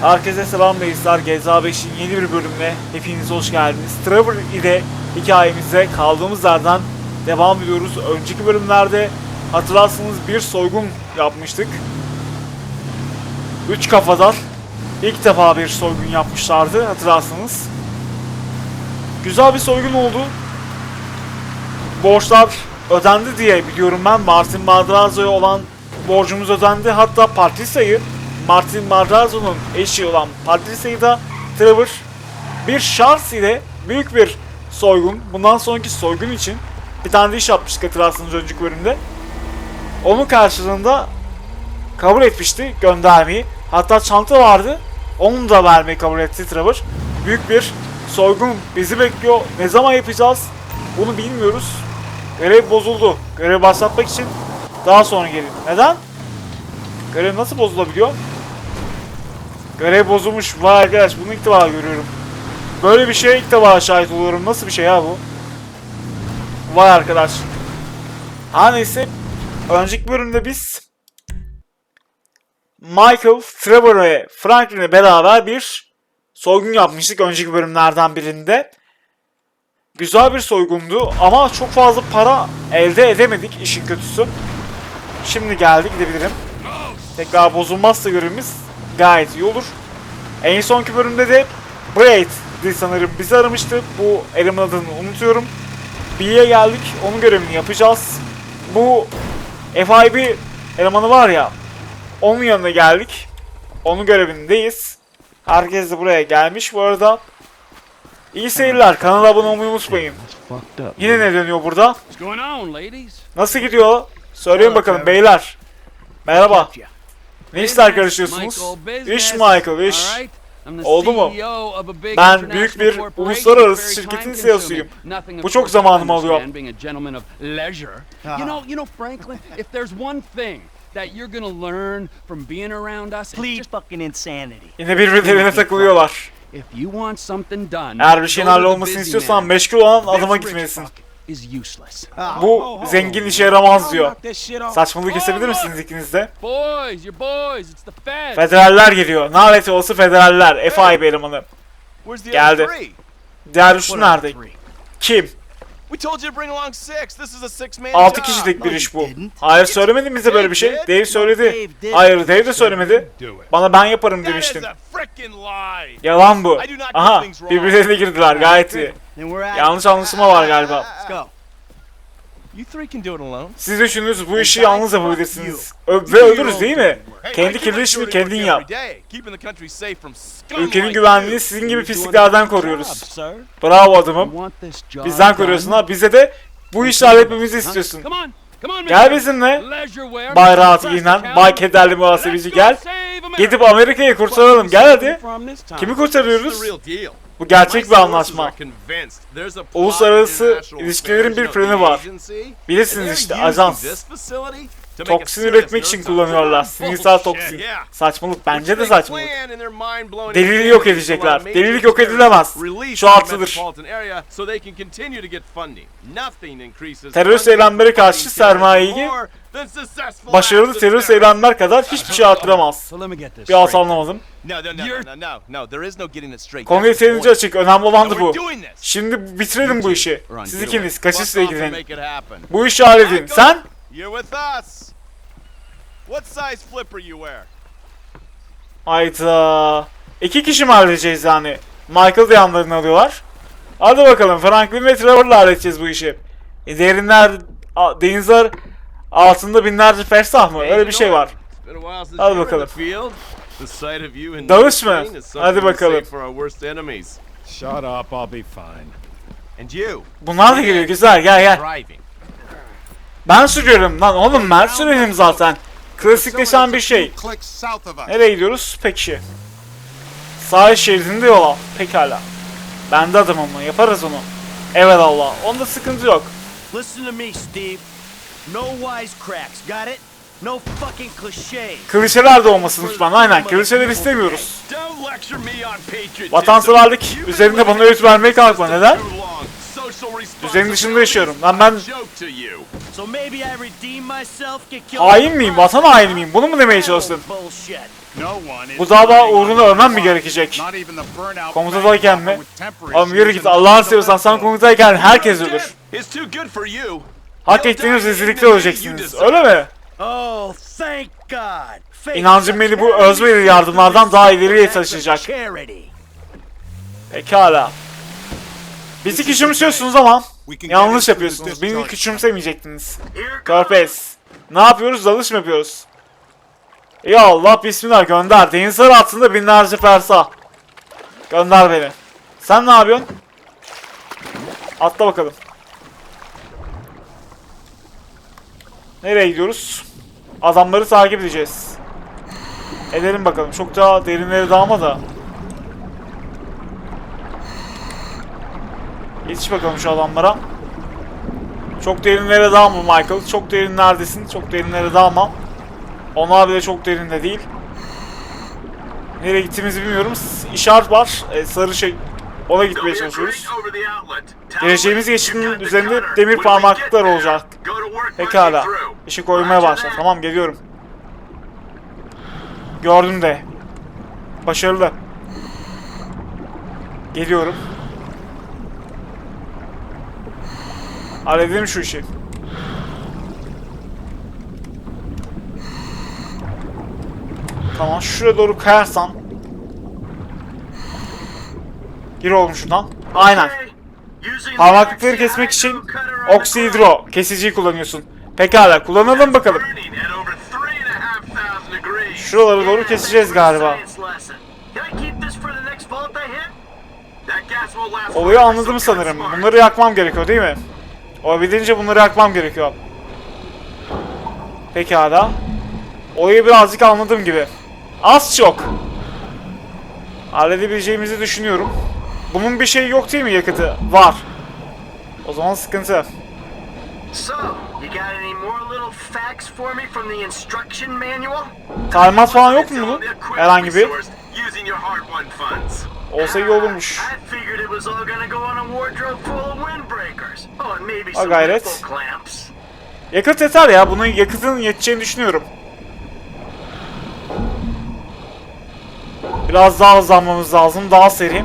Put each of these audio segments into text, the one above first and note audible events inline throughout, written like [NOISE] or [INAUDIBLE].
Herkese selam beyizler. GTA 5'in yeni bir bölümüne hepiniz hoş geldiniz. Trevor ile hikayemize kaldığımız yerden devam ediyoruz. Önceki bölümlerde hatırlarsanız bir soygun yapmıştık. Üç kafadan ilk defa bir soygun yapmışlardı hatırlarsınız. Güzel bir soygun oldu. Borçlar ödendi diye biliyorum ben. Martin Madrazo'ya olan borcumuz ödendi. Hatta Patrisa'yı Martin Madrazo'nun eşi olan Patrisa'yı da Trevor bir şans ile büyük bir soygun. Bundan sonraki soygun için bir tane iş yapmıştık hatırlarsınız önceki bölümde. Onun karşılığında kabul etmişti göndermeyi. Hatta çanta vardı. Onu da vermeyi kabul etti Trevor. Büyük bir soygun bizi bekliyor. Ne zaman yapacağız? Bunu bilmiyoruz. Görev bozuldu. Görev başlatmak için daha sonra gelin. Neden? Görev nasıl bozulabiliyor? Görev bozulmuş. Vay arkadaş bunu ilk defa görüyorum. Böyle bir şeye ilk defa şahit oluyorum. Nasıl bir şey ya bu? Vay arkadaş. Her neyse. Önceki bölümde biz Michael, Trevor ve Franklin'le beraber bir soygun yapmıştık önceki bölümlerden birinde. Güzel bir soygundu ama çok fazla para elde edemedik işin kötüsü. Şimdi geldi gidebilirim. Tekrar bozulmazsa görevimiz gayet iyi olur. En sonki bölümde de Braid'di sanırım bizi aramıştı. Bu eleman adını unutuyorum. B'ye geldik. Onun görevini yapacağız. Bu FIB elemanı var ya. Onun yanına geldik. Onun görevindeyiz. Herkes de buraya gelmiş bu arada. İyi seyirler. Kanala abone olmayı unutmayın. Yine ne dönüyor burada? Nasıl gidiyor? Söyleyin bakalım beyler. Merhaba. Ne işler karışıyorsunuz? İş Michael, iş. Oldu mu? Ben büyük bir uluslararası şirketin CEO'suyum. Bu çok zamanımı alıyor. You know, you know, Franklin, if there's one thing that you're gonna learn from being around us, it's Please just fucking insanity. Yine birbirlerine takılıyorlar. if you want something done, Eğer bir şeyin hallolmasını istiyorsan meşgul olan adama gitmelisin. Useless. Bu zengin işe yaramaz diyor. Saçmalığı kesebilir misiniz ikiniz de? Federaller geliyor. Lanet olası federaller. FIB elemanı. Geldi. Diğer üçlü nerede? Kim? We told you to bring along six. This is a six man 6 job. kişilik bir iş bu. Hayır söylemedin bize böyle bir şey. Dave söyledi. Hayır Dave de söylemedi. Bana ben yaparım lie. Yalan bu. Aha birbirlerine girdiler gayet iyi. [LAUGHS] Yanlış anlaşılma var galiba. Let's go. You three can do it alone. Siz üçünüz bu işi yalnız yapabilirsiniz. Ö- ve ölürüz değil mi? Kendi kirli işini kendin yap. Ülkenin güvenliğini sizin gibi pisliklerden koruyoruz. Bravo adamım. Bizden koruyorsun ha. Bize de bu işi halletmemizi istiyorsun. Gel bizimle. Bay rahat giyinen. Bay kederli muhasebeci gel. Gidip Amerika'yı kurtaralım. Gel hadi. Kimi kurtarıyoruz? Bu gerçek bir anlaşma. Uluslararası ilişkilerin bir planı var. Bilirsiniz işte ajans. Toksin üretmek için kullanıyorlar. Sinirsel toksin. Saçmalık. Bence de saçmalık. Delili yok edecekler. Delilik yok edilemez. Şu altıdır. Terörist eylemlere karşı sermayeyi Başarılı terörist eylemler kadar hiçbir şey arttıramaz. So let me get this Bir alt anlamadım. No, no, no, no, no, no. There is no getting it straight. Konu That's the yeterince açık. Önemli olan da bu. Şimdi bitirelim bu işi. Siz ikiniz kaçışla ilgilenin. Bu işi halledin. Sen? You're with us. What size flipper you wear? Hayda. İki kişi mi halledeceğiz yani? Michael da yanlarına alıyorlar. Hadi bakalım Franklin ve Trevor'la halledeceğiz bu işi. E, derinler, a- denizler altında binlerce fersah mı? Öyle bir şey var. It's been a while since Hadi you were in bakalım. the field. The sight of you in Dalış mı? Ukraine is something Hadi bakalım. save for our worst enemies. Shut up, I'll be fine. And you, Bunlar da geliyor. Güzel gel gel. driving. Ben sürüyorum lan oğlum ben sürelim zaten. Klasikleşen bir şey. Nereye gidiyoruz? Peki. Sahil şeridinde yol al. Pekala. Ben de adamım mı? Yaparız onu. Evet Allah. Onda sıkıntı yok. Listen to me, Steve. No wisecracks, got it? No fucking cliches. Klişeler de olmasın lütfen. Aynen. Klişeler istemiyoruz. Don't lecture me on patriotism. Vatanseverlik üzerinde bana öğüt vermeye kalkma. Neden? Düzenin dışında yaşıyorum. Lan ben hain miyim? Vatan haini miyim? Bunu mu demeye çalıştın? One is Bu dava uğruna on ölmem mi gerekecek? Komutadayken mi? Oğlum yürü git Allah'ını seviyorsan sen komutadayken herkes ölür. Hak ettiğiniz rezillikle öleceksiniz. Öyle mi? Oh, thank God. Faith İnancım beni bu özverili yardımlardan daha ileriye taşıyacak. Pekala. Bizi küçümsüyorsunuz ama yanlış yapıyorsunuz. Beni küçümsemeyecektiniz. Körpez. Ne yapıyoruz? Dalış mı yapıyoruz? Ya Allah bismillah gönder. Denizler altında binlerce fersa. Gönder beni. Sen ne yapıyorsun? Atla bakalım. Nereye gidiyoruz? Adamları takip edeceğiz. Edelim bakalım. Çok daha derinlere dalma da. Yetiş bakalım şu adamlara. Çok derinlere dalma Michael. Çok derinlerdesin. Çok derinlere dalma. Onlar bile çok derinde değil. Nereye gittiğimizi bilmiyorum. İşaret var. E, sarı şey. Ona gitmeye çalışıyoruz. Geleceğimiz geçidinin üzerinde demir parmaklıklar olacak. Pekala. İşi koymaya başla. Tamam geliyorum. Gördüm de. Başarılı. Geliyorum. Halledelim şu işi. Tamam şuraya doğru kayarsan. Gir oğlum şuradan. Aynen. Parmaklıkları kesmek için oksidro kesiciyi kullanıyorsun. Pekala kullanalım bakalım. Şuraları doğru keseceğiz galiba. Olayı anladım sanırım. Bunları yakmam gerekiyor değil mi? Olabildiğince bunları yakmam gerekiyor. Pekala. Olayı birazcık anladım gibi. Az çok. Halledebileceğimizi düşünüyorum. Bunun bir şeyi yok değil mi yakıtı? Var. O zaman sıkıntı. Talimat falan yok mu bunun? Herhangi bir. Olsa iyi olurmuş. I figured it was all gonna go on a wardrobe full of windbreakers. Oh, Ha, gayret. Yakıt yeter ya. Bunun yakıtın yeteceğini düşünüyorum. Biraz daha hızlanmamız lazım. Daha seri.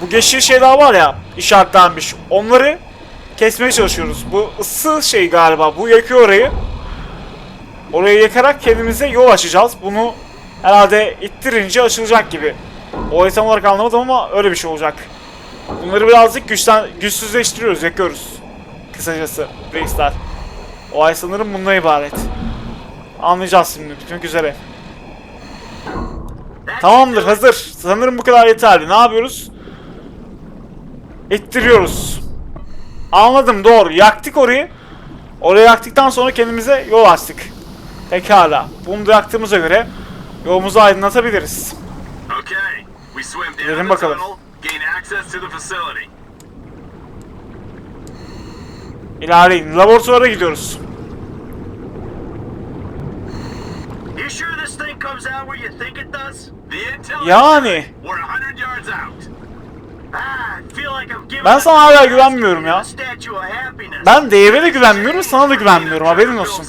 Bu geçici şeyler var ya işaretlenmiş. Onları kesmeye çalışıyoruz. Bu ısı şey galiba. Bu yakıyor orayı. Orayı yakarak kendimize yol açacağız. Bunu herhalde ittirince açılacak gibi. O tam olarak anlamadım ama öyle bir şey olacak. Bunları birazcık güçten, güçsüzleştiriyoruz, yakıyoruz. Kısacası reisler. O ay sanırım bundan ibaret. Anlayacağız şimdi bitmek üzere. Tamamdır hazır. Sanırım bu kadar yeterli. Ne yapıyoruz? İttiriyoruz. Anladım doğru. Yaktık orayı. Orayı yaktıktan sonra kendimize yol açtık. Pekala. Bunu da yaktığımıza göre yolumuzu aydınlatabiliriz. Gidelim bakalım. İlerleyin. Laboratuvara gidiyoruz. Yani. Ben sana hala güvenmiyorum ya. Ben Dave'e de güvenmiyorum, sana da güvenmiyorum. Haberin olsun.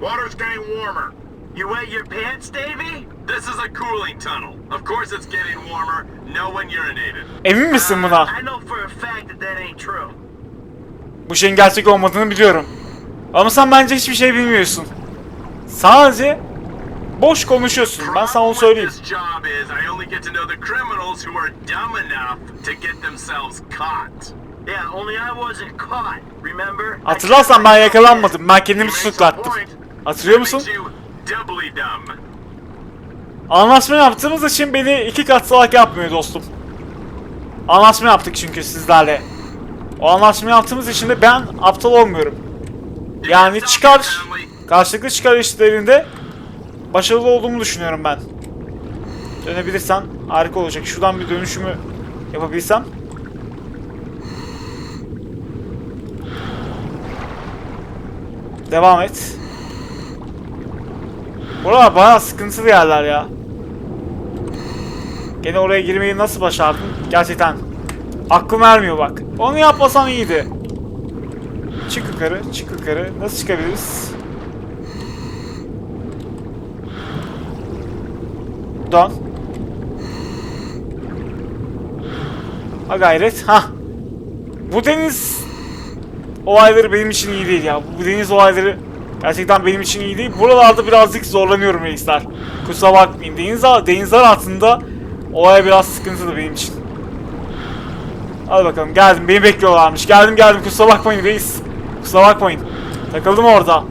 Water's getting warmer. You wet your pants, Davy? This is a cooling tunnel. Of course it's getting warmer. No one urinated. Emin misin buna? I know for a fact that that ain't true. Bu şeyin gerçek olmadığını biliyorum. Ama sen bence hiçbir şey bilmiyorsun. Sadece boş konuşuyorsun. Ben sana onu söyleyeyim. Hatırlarsan ben yakalanmadım. Ben kendimi tutuklattım. Hatırlıyor musun? Anlaşma yaptığımız için beni iki kat salak yapmıyor dostum. Anlaşma yaptık çünkü sizlerle. O anlaşma yaptığımız için de ben aptal olmuyorum. Yani çıkar, karşılıklı çıkar işlerinde başarılı olduğumu düşünüyorum ben. Dönebilirsen harika olacak. Şuradan bir dönüşümü yapabilsem. Devam et. Buralar bayağı sıkıntılı yerler ya. Gene oraya girmeyi nasıl başardın? Gerçekten aklım ermiyor bak. Onu yapmasan iyiydi. Çık yukarı, çık yukarı. Nasıl çıkabiliriz? Dön. Ha gayret. Ha. Bu deniz olayları benim için iyi değil ya. Bu deniz olayları gerçekten benim için iyi değil. Buralarda birazcık zorlanıyorum reisler. Kusura bakmayın. Deniz, denizler altında olay biraz sıkıntılı benim için. Hadi bakalım geldim beni bekliyorlarmış. Geldim geldim kusura bakmayın reis. Kusura bakmayın. Takıldım orada.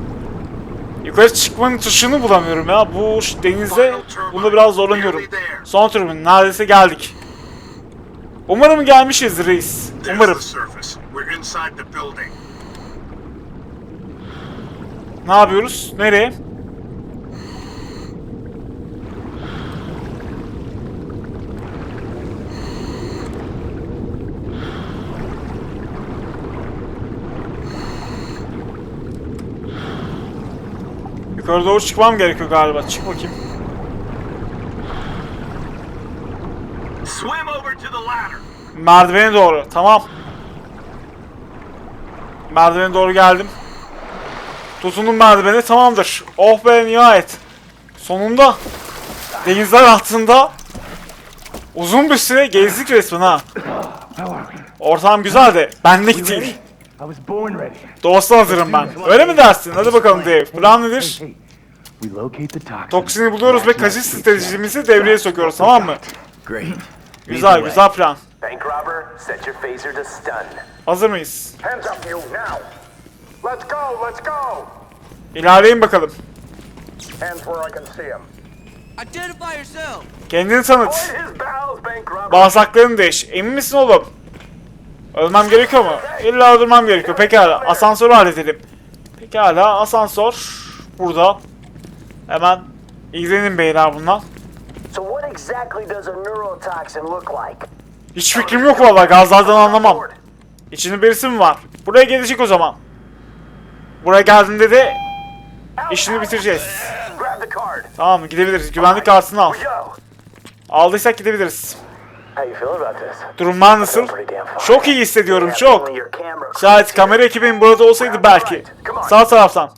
Yukarı çıkmanın tuşunu bulamıyorum ya. Bu denizde bunda biraz zorlanıyorum. Son turumun neredeyse geldik. Umarım gelmişizdir reis. Umarım. Ne yapıyoruz? Nereye? Yukarı doğru çıkmam gerekiyor galiba. Çık bakayım. Swim over to the ladder. Merdivene doğru. Tamam. Merdivene doğru geldim. Tutundum merdivene. Tamamdır. Oh be nihayet. Sonunda denizler altında uzun bir süre gezdik resmen ha. Ortam güzeldi. Benlik değil. I was born ready. Doğası hazırım ben. Öyle mi dersin? Hadi bakalım Dave. Plan nedir? Hey, we locate the toxin. Toksini buluyoruz ve kaçış stratejimizi devreye sokuyoruz tamam mı? Great. Güzel güzel plan. Bank robber, set your phaser to stun. Hazır mıyız? Hands up, you, now! Let's go, let's go! İlerleyin bakalım. Hands where I can see him. Identify yourself. Kendini tanıt. Bağırsaklarını değiş. Emin misin oğlum? Ölmem gerekiyor mu? İlla öldürmem gerekiyor. Pekala. Asansörü halledelim. Pekala. Asansör. Burada. Hemen ilgilenin beyler bundan. Hiç fikrim yok vallahi. Gazlardan anlamam. İçinde birisi mi var? Buraya gelecek o zaman. Buraya geldiğinde de işini bitireceğiz. Tamam? Gidebiliriz. Güvenlik kartını al. Aldıysak gidebiliriz. Durumlar nasıl? Çok iyi hissediyorum. Çok. Şayet kamera ekibim burada olsaydı belki. Sağ taraftan.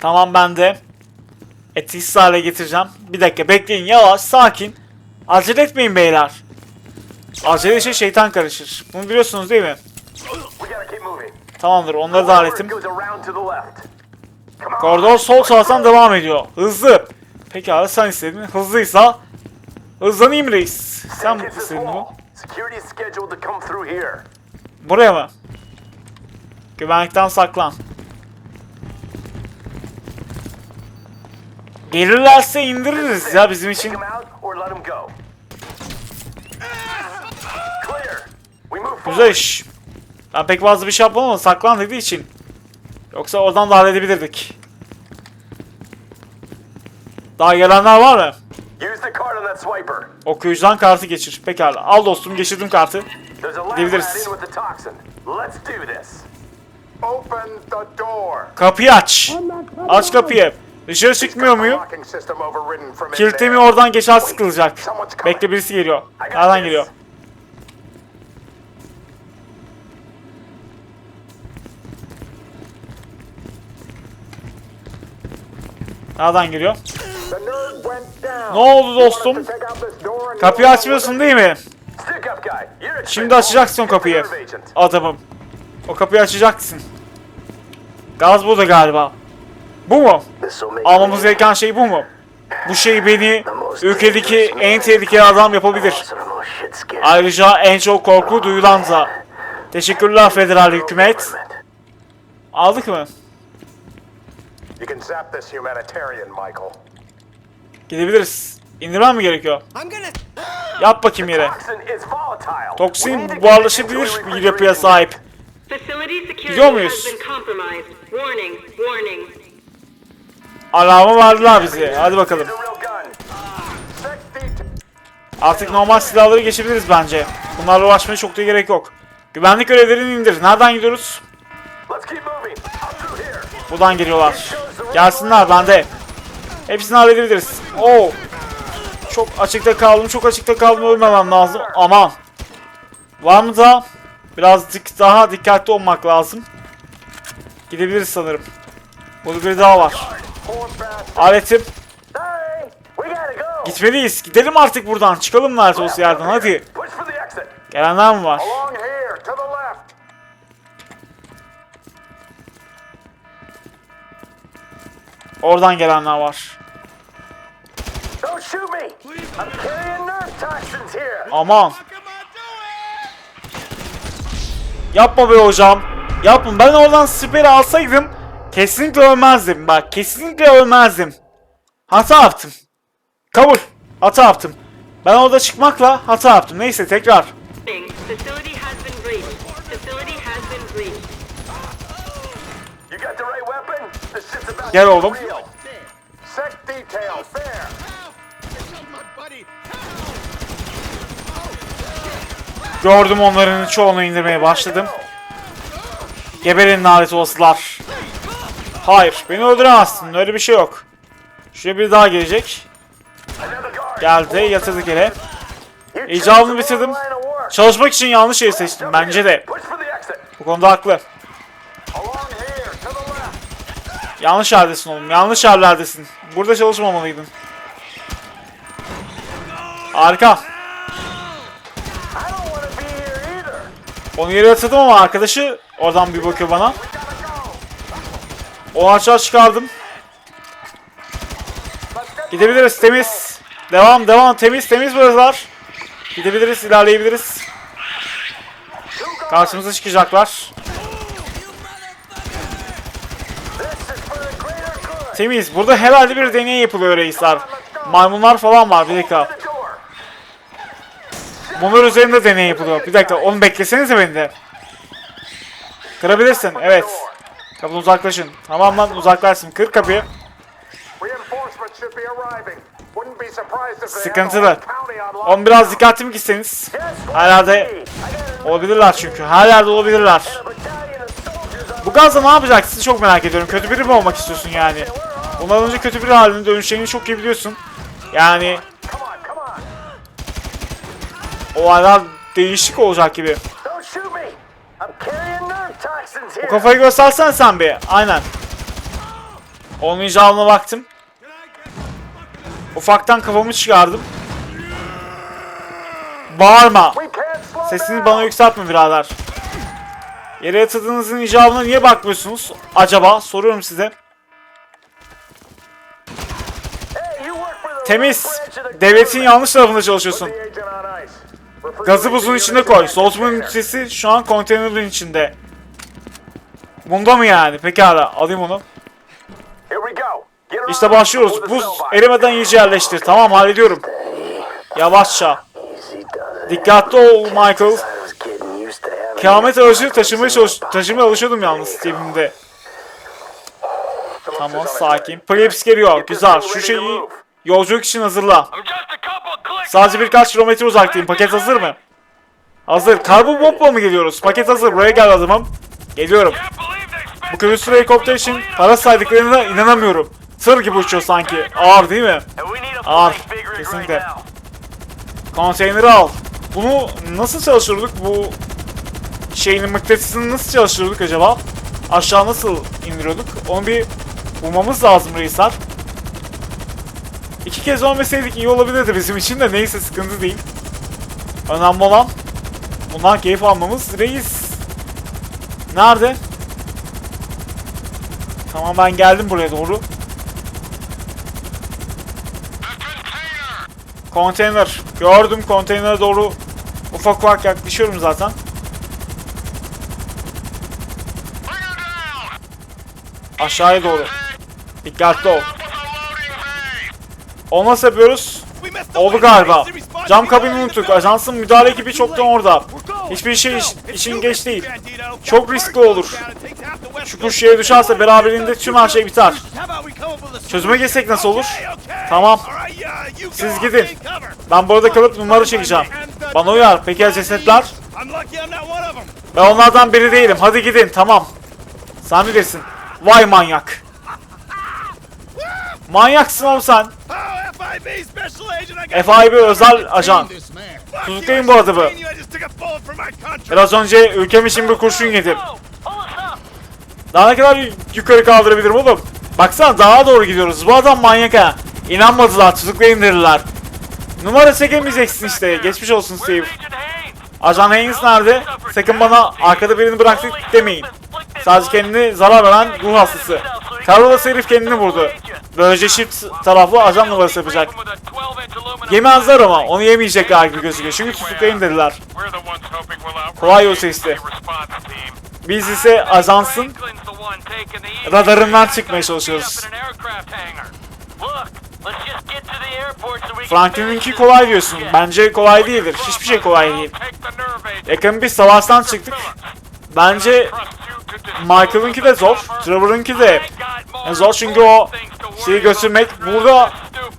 Tamam ben de etkisiz hale getireceğim. Bir dakika bekleyin yavaş sakin. Acele etmeyin beyler. Acele işe şeytan karışır. Bunu biliyorsunuz değil mi? Tamamdır onları da hallettim. Koridor sol taraftan devam ediyor. Hızlı. Pekala sen istedin. Hızlıysa hızlanayım reis. Sen this istedin here. Buraya mı? Güvenlikten saklan. Gelirlerse indiririz ya bizim için. Güzel iş. Ben pek fazla bir şey yapmam ama saklan dediği için. Yoksa oradan da halledebilirdik. Daha gelenler var mı? Use the card on that swiper. Okuyucudan kartı geçir. Pekala. Al dostum geçirdim kartı. Gidebiliriz. Kapıyı aç. Aç kapıyı. Dışarı çıkmıyor muyum? There. oradan geçer sıkılacak. Bekle birisi geliyor. Nereden geliyor? Nereden geliyor? Ne oldu dostum? Kapıyı açmıyorsun değil mi? Şimdi açacaksın kapıyı. Adamım. O kapıyı açacaksın. Gaz burada galiba. Bu mu? Almamız gereken şey bu mu? Bu şey beni ülkedeki en tehlikeli adam yapabilir. Ayrıca en çok korku duyulan da. Teşekkürler federal hükümet. Aldık mı? You can zap this humanitarian, Michael. Gidebiliriz. İndirmem mi gerekiyor? Yap bakayım yere. Toksin buharlaşabilir bir yapıya sahip. Gidiyor muyuz? Alarmı verdiler bize. Hadi bakalım. Artık normal silahları geçebiliriz bence. Bunlarla uğraşmaya çok da gerek yok. Güvenlik görevlerini indir. Nereden gidiyoruz? Buradan geliyorlar. Gelsinler bende. Hepsini halledebiliriz. Oo. Çok açıkta kaldım. Çok açıkta kaldım. Ölmemem lazım. Aman. Var mı daha dikkatli olmak lazım. Gidebiliriz sanırım. Burada bir daha var. Aletim. Gitmeliyiz. Gidelim artık buradan. Çıkalım olsun yerden hadi. Gelenler mi var? Oradan gelenler var. Aman. Yapma be hocam. Yapma. Ben oradan siperi alsaydım kesinlikle ölmezdim. Bak kesinlikle ölmezdim. Hata yaptım. Kabul. Hata yaptım. Ben orada çıkmakla hata yaptım. Neyse tekrar. Gel oğlum. Gördüm onların çoğunu indirmeye başladım. Geberin lanet olasılar. Hayır, beni öldüremezsin. Öyle bir şey yok. Şuraya bir daha gelecek. Geldi, yatırdık. You İcabını bitirdim. Çalışmak için yanlış yeri seçtim bence de. Bu konuda haklı. Yanlış yerdesin oğlum. Yanlış yerlerdesin. Burada çalışmamalıydın. Either. Onu yere yatırdım ama arkadaşı oradan bir bakıyor bana. O açığa çıkardım. Gidebiliriz temiz. Devam devam temiz temiz buralar. Gidebiliriz ilerleyebiliriz. Karşımıza çıkacaklar. This is for the greater good. Temiz. Burada herhalde bir deney yapılıyor reisler. Maymunlar falan var bir dakika. Bunlar üzerinde deney yapılıyor. Bir dakika onu beklesenize beni de. Kırabilirsin evet. Kapıdan uzaklaşın. Tamam lan uzaklaşsın. Kır kapıyı. Sıkıntılı. on biraz dikkatli mi gitseniz? Herhalde olabilirler çünkü. Her yerde olabilirler. Bu gazla ne yapacaksın çok merak ediyorum. Kötü biri mi olmak istiyorsun yani? Bundan önce kötü biri haline dönüşeceğini çok iyi biliyorsun. Yani on. olaylar değişik olacak gibi. O kafayı göstersen sen bir. Aynen. Onun icabına baktım. Ufaktan kafamı çıkardım. Bağırma. Sesini bana yükseltme birader. Yere yatırdığınızın icabına niye bakmıyorsunuz? Acaba soruyorum size. Hey, you work for the Temiz. Devletin yanlış tarafında çalışıyorsun. Gazı buzun to koy. Soğutma ünitesi şu an konteynerin içinde. Bunda mı yani? Pekala alayım onu. İşte başlıyoruz. Buz erimeden iyice yerleştir. Tamam hallediyorum. Yavaşça. Dikkatli ol Michael. Kıyamet aracı taşımaya, çalış taşımaya alışıyordum yalnız cebimde. Tamam sakin. Preps geliyor. Güzel. Şu şeyi yolculuk için hazırla. Sadece birkaç kilometre uzaktayım. Paket hazır mı? Hazır. Karbon bomba mı geliyoruz? Paket hazır. Buraya gel adamım. Geliyorum. Bu külüstür helikopter için para saydıklarına inanamıyorum. Tır gibi uçuyor sanki. Ağır değil mi? Ağır. Kesinlikle. Konteyneri al. Bunu nasıl çalıştırdık? Bu şeyin mıknatısını nasıl çalıştırdık acaba? Aşağı nasıl indiriyorduk? Onu bir bulmamız lazım reisler. İki kez ölmeseydik iyi olabilirdi bizim için de neyse sıkıntı değil. Önemli olan bundan keyif almamız reis. Nerede? Tamam ben geldim buraya doğru. Konteyner. Gördüm konteynere doğru ufak ufak yaklaşıyorum zaten. Aşağıya doğru. Dikkatli ol. O nasıl yapıyoruz? Oldu galiba. Cam kabini unuttuk. Ajansın müdahale ekibi çoktan orada. Hiçbir şey iş- işin geç değil. Çok riskli olur. Şu kuş yere düşerse beraberinde tüm her şey biter. Çözüme geçsek nasıl olur? Tamam. Siz gidin. Ben burada kalıp numara çekeceğim. Bana uyar. Peki ya cesetler? Ben onlardan biri değilim. Hadi gidin. Tamam. Sen bilirsin. Vay manyak. Manyaksın oğlum sen. FIB özel ajan. Tutuklayın bu adamı. Biraz önce ülkem için bir kurşun yedim. Daha ne kadar yukarı kaldırabilirim oğlum? Baksana daha doğru gidiyoruz. Bu adam manyak ha. İnanmadılar, tutuklayın dediler. Numara çekemeyeceksin işte. Geçmiş olsun Steve. Ajan Haynes nerede? Sakın bana arkada birini bıraktık demeyin. Sadece kendini zarar veren ruh hastası. Carlos herif kendini vurdu. Böylece çift taraflı ajan numarası yapacak. Yemezler ama onu yemeyecekler gibi gözüküyor. Çünkü tutuklayın dediler. Kolay yol seçti. Biz ise ajansın radarından çıkmaya çalışıyoruz. Franklin'inki kolay diyorsun. Bence kolay değildir. Hiçbir şey kolay değil. Yakın bir savaştan çıktık. Bence Michael'ınki de zor. Trevor'ınki de zor çünkü o şeyi götürmek. Burada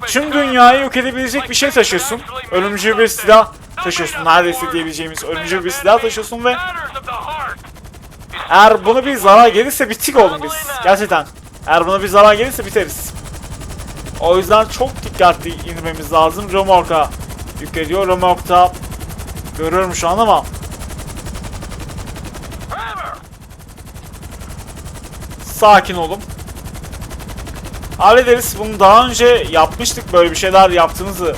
tüm dünyayı yok edebilecek bir şey taşıyorsun. Ölümcül bir silah taşıyorsun. Neredeyse diyebileceğimiz ölümcül bir silah taşıyorsun ve eğer buna bir zarar gelirse bittik oğlum biz. Gerçekten. Eğer buna bir zarar gelirse biteriz. O yüzden çok dikkatli inmemiz lazım. Remork'a yükleniyor. Remork'ta görüyorum şu an ama Sakin olun. Hallederiz. Bunu daha önce yapmıştık. Böyle bir şeyler yaptığınızı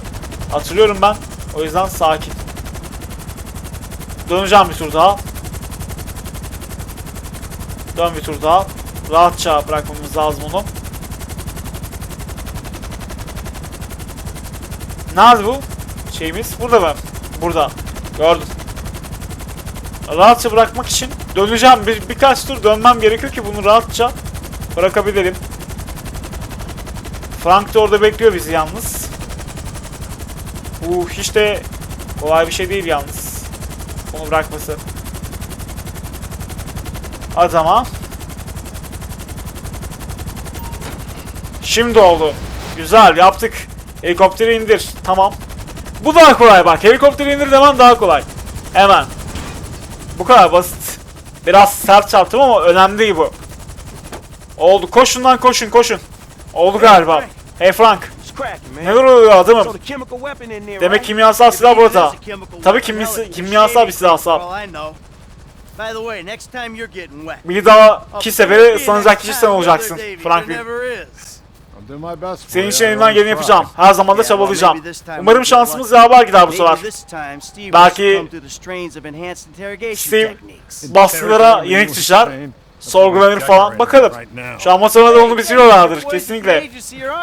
hatırlıyorum ben. O yüzden sakin. Döneceğim bir tur daha. Dön bir tur daha. Rahatça bırakmamız lazım onu. Nerede bu? Şeyimiz burada mı? Burada. Gördüm. Rahatça bırakmak için döneceğim. Bir, birkaç tur dönmem gerekiyor ki bunu rahatça bırakabilirim. Frank da orada bekliyor bizi yalnız. Uh hiç de kolay bir şey değil yalnız. Onu bırakması. Hadi ama. Şimdi oldu. Güzel yaptık. Helikopteri indir. Tamam. Bu daha kolay bak. Helikopteri indir demem daha kolay. Hemen. Bu kadar basit. Biraz sert çarptım ama önemli değil bu. Oldu. Koşun lan koşun koşun. Oldu galiba. Hey Frank. Neler oluyor adamım? Demek kimyasal silah burada. Tabii can kimyasal bir silah wet. Bir daha I'll iki stay sefere next kişi sen olacaksın Franklin. Senin için elimden geleni yapacağım. Her zaman da çabalayacağım. Umarım şansımız yaver gider bu sefer. Belki Steve baskılara yenik düşer, sorgulanır falan. Bakalım. Şu an masada da onu bitiriyorlardır kesinlikle.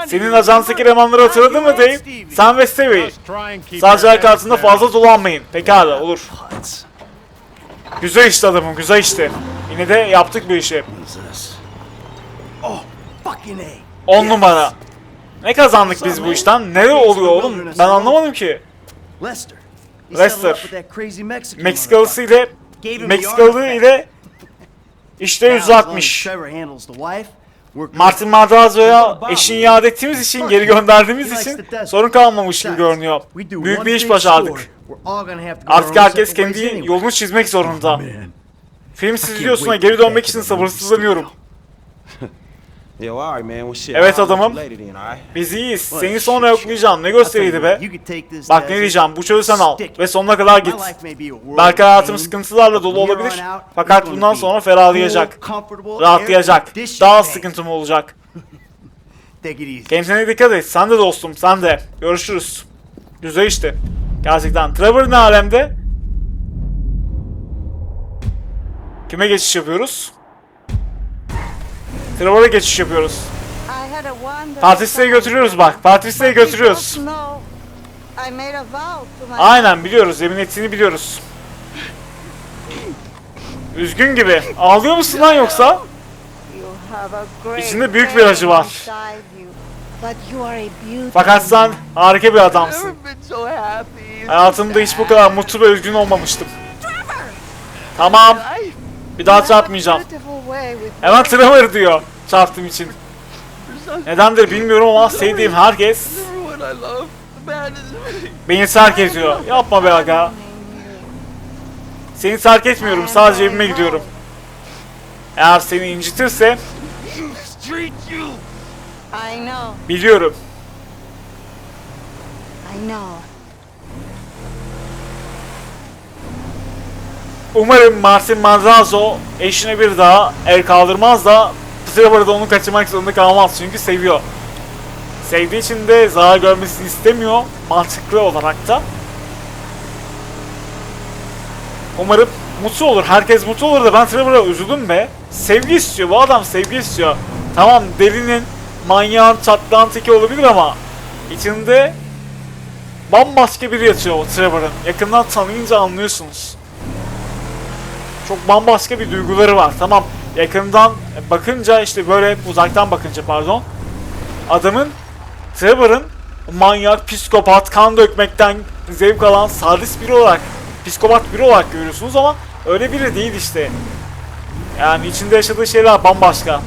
Senin ajanstaki elemanları hatırladın mı Dave? Sen ve Stevie. Sadece ayak altında fazla dolanmayın. Pekala olur. Güzel işte adamım güzel işte. Yine de yaptık bir işi. Oh, fucking A. 10 numara. Ne kazandık biz bu işten? Neler oluyor oğlum? Ben anlamadım ki. Lester. Meksikalısı ile Meksikalı ile işte Now, as long as 160. Trevor handles the wife, we're good. Martin Madrazo'ya eşini iade ettiğimiz için, geri gönderdiğimiz için sorun kalmamış gibi görünüyor. Büyük bir iş başardık. Artık herkes kendi yolunu çizmek zorunda. Man. Film stüdyosuna geri dönmek için sabırsızlanıyorum. [LAUGHS] Evet adamım. Biz iyiyiz. Seni sonra yoklayacağım. Ne gösteriydi be? Bak ne diyeceğim. Bu çölü sen al. Ve sonuna kadar git. Belki hayatım sıkıntılarla dolu olabilir. Fakat bundan sonra ferahlayacak. Rahatlayacak. Daha pain. sıkıntım olacak. [LAUGHS] Kendine dikkat et. Sen de dostum. Sen de. Görüşürüz. Güzel işte. Gerçekten. Trevor ne alemde? Kime geçiş yapıyoruz? Trevor'a geçiş yapıyoruz. Patrice'e götürüyoruz bak. Patrice'e götürüyoruz. Aynen biliyoruz. Yemin ettiğini biliyoruz. Üzgün gibi. Ağlıyor musun lan yoksa? İçinde büyük bir acı var. Fakat sen harika bir adamsın. Hayatımda hiç bu kadar mutlu ve üzgün olmamıştım. Tamam. Bir daha çarpmayacağım. Hemen Trevor diyor çarptığım için. Nedendir bilmiyorum ama sevdiğim herkes beni terk ediyor. Yapma be aga. Seni terk etmiyorum. Sadece evime gidiyorum. Eğer seni incitirse biliyorum. I know. Umarım Martin Madrazo eşine bir daha el kaldırmaz da Trevor da onu kaçırmak zorunda kalmaz çünkü seviyor. Sevdiği için de zarar görmesini istemiyor mantıklı olarak da. Umarım mutlu olur. Herkes mutlu olur da ben Trevor'a üzüldüm be. Sevgi istiyor. Bu adam sevgi istiyor. Tamam delinin, manyağın, çatlağın teki olabilir ama içinde bambaşka biri yatıyor o Trevor'ın. Yakından tanıyınca anlıyorsunuz çok bambaşka bir duyguları var. Tamam yakından bakınca işte böyle uzaktan bakınca pardon adamın Trevor'ın manyak, psikopat, kan dökmekten zevk alan sadist biri olarak psikopat biri olarak görüyorsunuz ama öyle biri değil işte. Yani içinde yaşadığı şeyler bambaşka.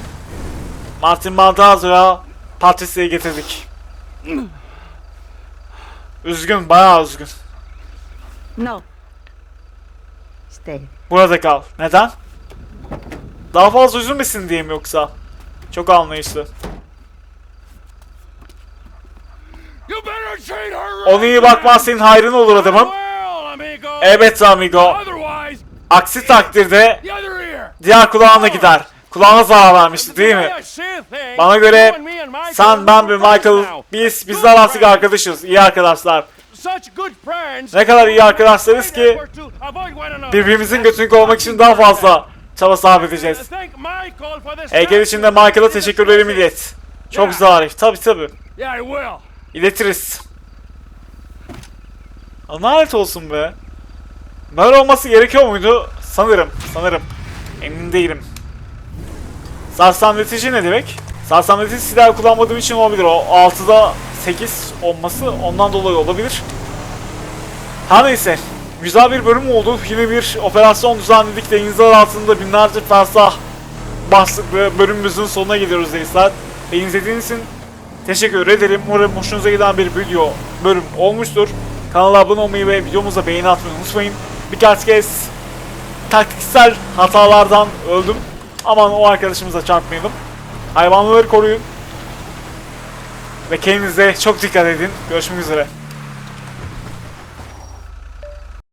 Martin Maldazo'ya Patricia'yı getirdik. Üzgün, bayağı üzgün. No. Stay. Burada kal. Neden? Daha fazla üzülmesin diye mi yoksa? Çok anlayışlı. Ona iyi bakman senin hayrın olur adamım. Evet amigo. Aksi takdirde diğer kulağına gider. Kulağına zarar vermişti değil mi? Bana göre sen, ben ve Michael biz bizler artık arkadaşız. iyi arkadaşlar. Ne kadar iyi arkadaşlarız ki birbirimizin götünü kovmak için daha fazla çaba sarf edeceğiz. Heykel için de Michael'a teşekkürlerimi ilet. Çok zarif. Tabi tabi. İletiriz. Lanet olsun be. Böyle olması gerekiyor muydu? Sanırım. Sanırım. Emin değilim. Sersemletici ne demek? Sersemletici silah kullanmadığım için olabilir. O 6'da 8 olması ondan dolayı olabilir. Her neyse. Güzel bir bölüm oldu. Yine bir operasyon düzenledik. Denizler altında binlerce fersah başlıklı bölümümüzün sonuna geliyoruz Denizler. Beni izlediğiniz için teşekkür ederim. Umarım hoşunuza giden bir video bölüm olmuştur. Kanala abone olmayı ve videomuza beğeni atmayı unutmayın. Birkaç kez taktiksel hatalardan öldüm. Aman o arkadaşımıza çarpmayalım. Hayvanları koruyun. Ve kendinize çok dikkat edin. Görüşmek üzere.